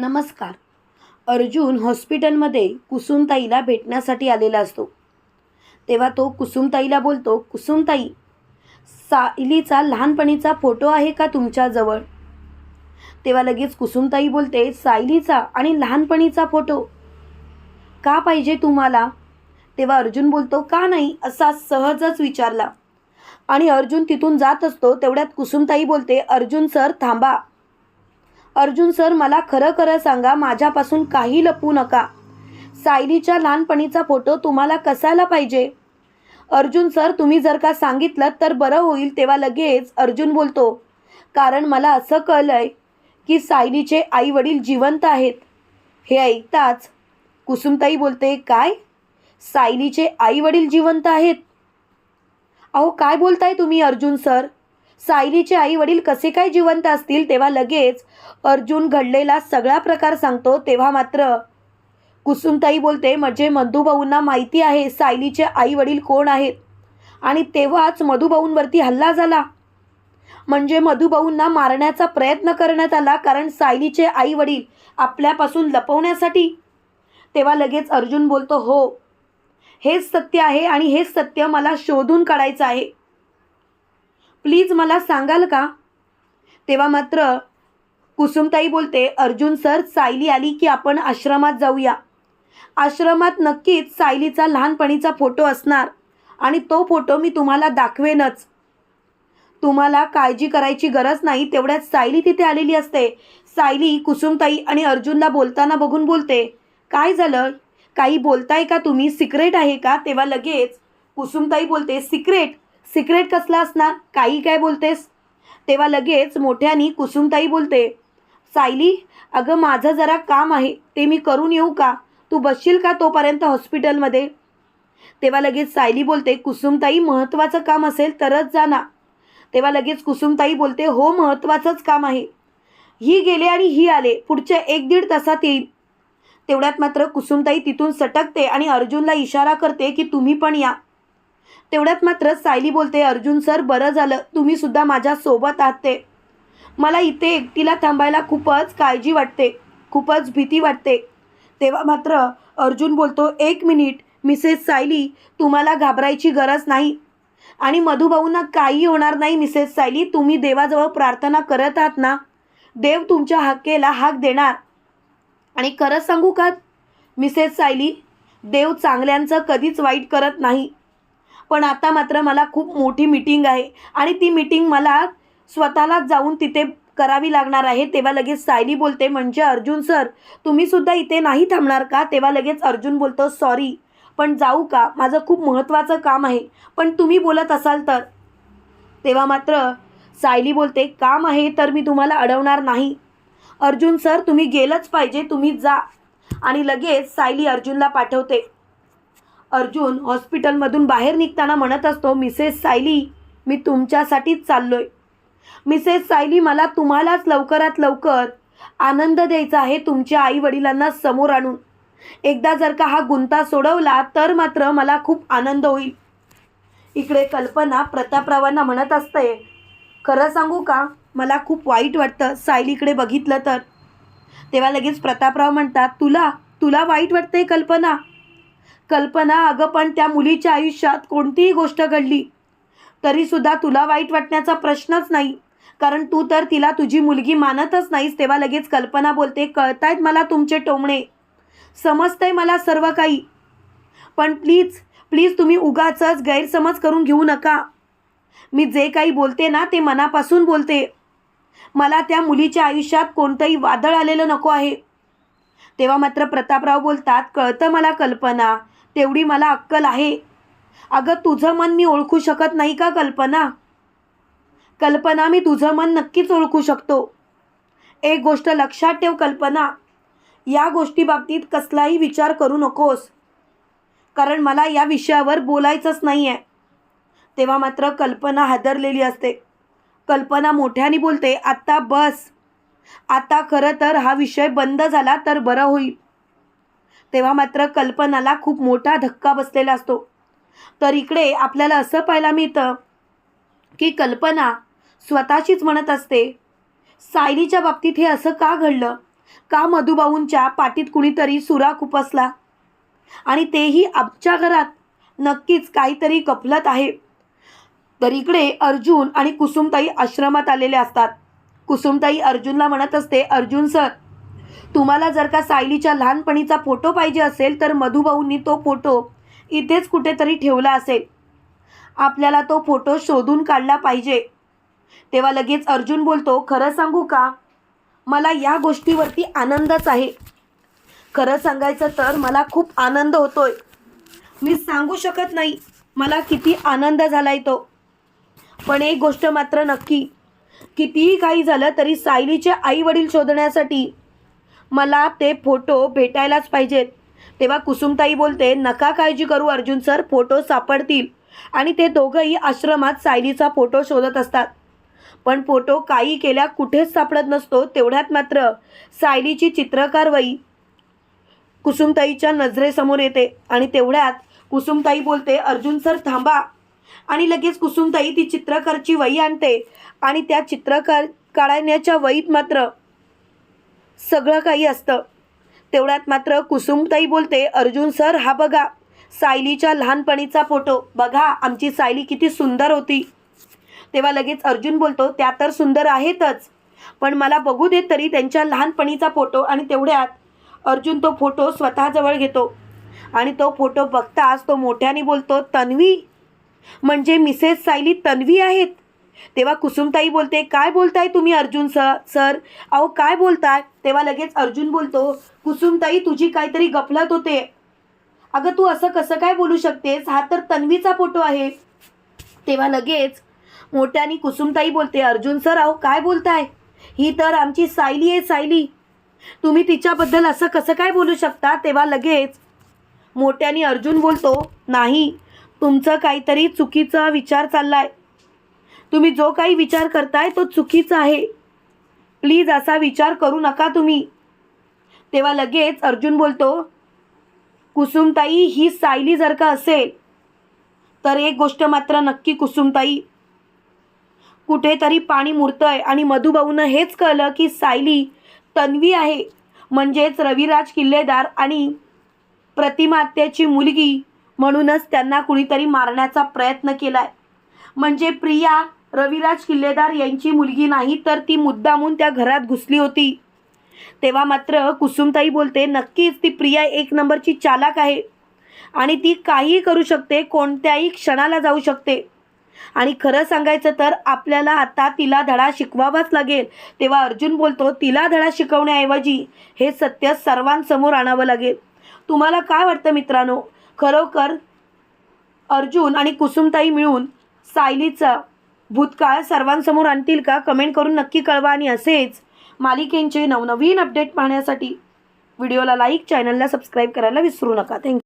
नमस्कार. अर्जुन हॉस्पिटलमध्ये कुसुमताईला भेटण्यासाठी आलेला असतो. तेव्हा तो कुसुमताईला बोलतो कुसुमताई सायलीचा लहानपणीचा फोटो आहे का तुमच्याजवळ? तेव्हा लगेच कुसुमताई बोलते सायलीचा आणि लहानपणीचा फोटो. का पाहिजे तुम्हाला? तेव्हा अर्जुन बोलतो का नाही असा सहजच विचारला. आणि अर्जुन तिथून जात असतो तेवढ्यात कुसुमताई बोलते अर्जुन सर थांबा. अर्जुन सर मला खरं खरं सांगा माझ्यापासून काही लपवू नका. सायलीच्या लहानपणीचा फोटो तुम्हाला कसायला पाहिजे? अर्जुन सर तुम्ही जर का सांगितलं तर बरं होईल तेव्हा लगेच अर्जुन बोलतो. कारण मला असं कळलंय की सायलीचे आई वडील जिवंत आहेत. हे ऐकताच कुसुमताई बोलते काय? सायलीचे आई वडील जिवंत आहेत? अहो काय बोलताय तुम्ही अर्जुन सर? सायलीचे आई वडील कसे काय जिवंत असतील तेव्हा लगेच अर्जुन घडलेला सगळा प्रकार सांगतो तेव्हा मात्र कुसुमताई बोलते म्हणजे मधुभाऊंना माहिती आहे सायलीचे आई वडील कोण आहेत? आणि तेव्हाच मधुभाऊंवरती हल्ला झाला. म्हणजे मधुभाऊंना मारण्याचा प्रयत्न करण्यात आला कारण सायलीचे आई वडील आपल्यापासून लपवण्यासाठी. तेव्हा लगेच अर्जुन बोलतो हो हेच सत्य आहे आणि हेच सत्य मला शोधून काढायचं आहे. प्लीज मला सांगाल का? तेव्हा मात्र कुसुमताई बोलते अर्जुन सर सायली आली की आपण आश्रमात जाऊया. आश्रमात नक्कीच सायलीचा लहानपणीचा फोटो असणार आणि तो फोटो मी तुम्हाला दाखवेनच. तुम्हाला काळजी करायची गरज नाही तेवढ्यात सायली तिथे आलेली असते. सायली कुसुमताई आणि अर्जुनला बोलताना बघून बोलते काय झालं? काही बोलताय का तुम्ही? सिक्रेट आहे का? तेव्हा लगेच कुसुमताई बोलते सिक्रेट? सिक्रेट कसला असणार? काही काय बोलतेस? तेव्हा लगेच मोठ्यानी कुसुमताई बोलते सायली अगं माझं जरा काम आहे ते मी करून येऊ का? तू बसशील का तोपर्यंत हॉस्पिटलमध्ये? तेव्हा लगेच सायली बोलते कुसुमताई महत्त्वाचं काम असेल तरच जा ना. तेव्हा लगेच कुसुमताई बोलते हो महत्त्वाचंच काम आहे. ही गेले आणि ही आले पुढच्या एक दीड तासात येईल. तेवढ्यात मात्र कुसुमताई तिथून सटकते आणि अर्जुनला इशारा करते की तुम्ही पण या. तेवढ्यात मात्र सायली बोलते अर्जुन सर बरं झालं. तुम्ही सुद्धा माझ्या सोबत आहात ते. मला इथे एकटीला थांबायला खूपच काळजी वाटते. खूपच भीती वाटते. तेव्हा मात्र अर्जुन बोलतो एक मिनिट मिसेस सायली तुम्हाला घाबरायची गरज नाही. आणि मधुभाऊंना काही होणार नाही मिसेस सायली. तुम्ही देवाजवळ प्रार्थना करत आहात ना? देव तुमच्या हाकेला हाक देणार. आणि खरंच सांगू का मिसेस सायली? देव चांगल्यांचं कधीच वाईट करत नाही. पण आता मात्र मला खूप मोठी मीटिंग आहे आणि ती मीटिंग मला स्वतःलाच जाऊन तिथे करावी लागणार आहे. तेव्हा लगेच सायली बोलते म्हणजे अर्जुन सर तुम्ही सुद्धा इथे नाही थांबणार का? तेव्हा लगेच अर्जुन बोलतो सॉरी पण जाऊ का? माझं खूप महत्त्वाचं काम आहे पण तुम्ही बोलत असाल तर. तेव्हा मात्र सायली बोलते काम आहे तर मी तुम्हाला अडवणार नाही. अर्जुन सर तुम्ही गेलंच पाहिजे तुम्ही जा. आणि लगेच सायली अर्जुनला पाठवते अर्जुन हॉस्पिटलमधून बाहेर निघताना म्हणत असतो मिसेस सायली मी तुमच्यासाठीच चाललोय. मिसेस सायली मला तुम्हालाच लवकरात लवकर आनंद द्यायचा आहे तुमच्या आई वडिलांना समोर आणून. एकदा जर का हा गुंता सोडवला तर मात्र मला खूप आनंद होईल. इकडे कल्पना प्रतापरावांना म्हणत असते खरं सांगू का? मला खूप वाईट वाटतं सायलीकडे बघितलं तर. तेव्हा लगेच प्रतापराव म्हणतात तुला तुला वाईट वाटतंय कल्पना? कल्पना अगं पण त्या मुलीच्या आयुष्यात कोणतीही गोष्ट घडली तरीसुद्धा तुला वाईट वाटण्याचा प्रश्नच नाही. कारण तू तर तिला तुझी मुलगी मानतच नाहीस तेव्हा लगेच कल्पना बोलते कळतायत मला तुमचे टोमणे. समजतंय मला सर्व काही. पण प्लीज प्लीज तुम्ही उगाचच गैरसमज करून घेऊ नका. मी जे काही बोलते ना ते मनापासून बोलते. मला त्या मुलीच्या आयुष्यात कोणतंही वादळ आलेलं नको आहे. तेव्हा मात्र प्रतापराव बोलतात कळतं मला कल्पना. तेवढी मला अक्कल आहे. अगं तुझं मन मी ओळखू शकत नाही का कल्पना? कल्पना मी तुझं मन नक्कीच ओळखू शकतो. एक गोष्ट लक्षात ठेव कल्पना. या गोष्टीबाबतीत कसलाही विचार करू नकोस. कारण मला या विषयावर बोलायचंच नाही आहे तेव्हा मात्र कल्पना हादरलेली असते. कल्पना मोठ्याने बोलते आत्ता बस. आता खरं तर हा विषय बंद झाला तर बरं होईल. तेव्हा मात्र कल्पनाला खूप मोठा धक्का बसलेला असतो. तर इकडे आपल्याला असं पाहायला मिळतं की कल्पना स्वतःशीच म्हणत असते सायलीच्या बाबतीत हे असं का घडलं? का मधुबाऊंच्या पाठीत कुणीतरी सुरा खुपसला आणि तेही आमच्या घरात नक्कीच काहीतरी कपलत आहे. तर इकडे अर्जुन आणि कुसुमताई आश्रमात आलेले असतात. कुसुमताई अर्जुनला म्हणत असते अर्जुन सर तुम्हाला जर का सायलीच्या लहानपणीचा फोटो पाहिजे असेल तर मधुभाऊंनी तो फोटो इथेच कुठेतरी ठेवला असेल. आपल्याला तो फोटो शोधून काढला पाहिजे. तेव्हा लगेच अर्जुन बोलतो खरं सांगू का? मला या गोष्टीवरती आनंदच आहे. खरं सांगायचं तर मला खूप आनंद होतोय. मी सांगू शकत नाही मला किती आनंद झालाय तो. पण एक गोष्ट मात्र नक्की कितीही काही झालं तरी सायलीचे आई वडील शोधण्यासाठी मला ते फोटो भेटायलाच पाहिजेत. तेव्हा कुसुमताई बोलते नका काळजी करू अर्जुन सर फोटो सापडतील. आणि ते दोघंही आश्रमात सायलीचा फोटो शोधत असतात. पण फोटो काही केल्या कुठेच सापडत नसतो तेवढ्यात मात्र सायलीची चित्रकार वही कुसुमताईच्या नजरेसमोर येते आणि तेवढ्यात कुसुमताई बोलते अर्जुन सर थांबा. आणि लगेच कुसुमताई ती चित्रकारची वही आणते आणि त्या चित्रकार काढण्याच्या वहीत मात्र सगळं काही असतं. तेवढ्यात मात्र कुसुमताई बोलते अर्जुन सर हा बघा सायलीच्या लहानपणीचा फोटो. बघा आमची सायली किती सुंदर होती. तेव्हा लगेच अर्जुन बोलतो त्या तर सुंदर आहेतच पण मला बघू देत तरी त्यांच्या लहानपणीचा फोटो आणि तेवढ्यात. अर्जुन तो फोटो स्वतःजवळ घेतो आणि तो फोटो बघताच तो मोठ्याने बोलतो तन्वी म्हणजे मिसेस सायली तन्वी आहेत? तेव्हा कुसुमताई बोलते काय बोलताय तुम्ही अर्जुन सर सर? अहो काय बोलताय? तेव्हा लगेच अर्जुन बोलतो कुसुमताई तुझी काहीतरी गफलत होते. अगं तू असं कसं काय बोलू शकतेस? हा तर तन्वीचा फोटो आहे. तेव्हा लगेच मोठ्याने कुसुमताई बोलते अर्जुन सर अहो काय बोलताय? ही तर आमची सायली आहे सायली. तुम्ही तिच्याबद्दल असं कसं काय बोलू शकता? तेव्हा लगेच मोठ्याने अर्जुन बोलतो नाही तुमचं काहीतरी चुकीचा विचार चाललाय. तुम्ही जो काही विचार करताय तो चुकीचा आहे. प्लीज असा विचार करू नका तुम्ही. तेव्हा लगेच अर्जुन बोलतो कुसुमताई ही सायली जर का असेल तर एक गोष्ट मात्र नक्की कुसुमताई. कुठेतरी पाणी मुरतंय आणि मधुभाऊनं हेच कळलं की सायली तन्वी आहे. म्हणजेच रविराज किल्लेदार आणि प्रतिमात्याची मुलगी म्हणूनच त्यांना कुणीतरी मारण्याचा प्रयत्न केलाय. म्हणजे प्रिया रविराज किल्लेदार यांची मुलगी नाही तर ती मुद्दामून त्या घरात घुसली होती. तेव्हा मात्र कुसुमताई बोलते नक्कीच ती प्रिया एक नंबरची चालाक आहे आणि ती काहीही करू शकते कोणत्याही क्षणाला जाऊ शकते. आणि खरं सांगायचं तर आपल्याला आता तिला धडा शिकवावाच लागेल. तेव्हा अर्जुन बोलतो तिला धडा शिकवण्याऐवजी हे सत्य सर्वांसमोर आणावं लागेल. तुम्हाला काय वाटतं मित्रांनो? खरोखर अर्जुन आणि कुसुमताई मिळून सायलीचा भूतकाळ सर्वांसमोर आणतील का? कमेंट करून नक्की कळवा आणि असेच मालिकेंचे नवनवीन अपडेट पाहण्यासाठी व्हिडिओला लाईक चॅनलला सबस्क्राईब करायला विसरू नका. थँक्यू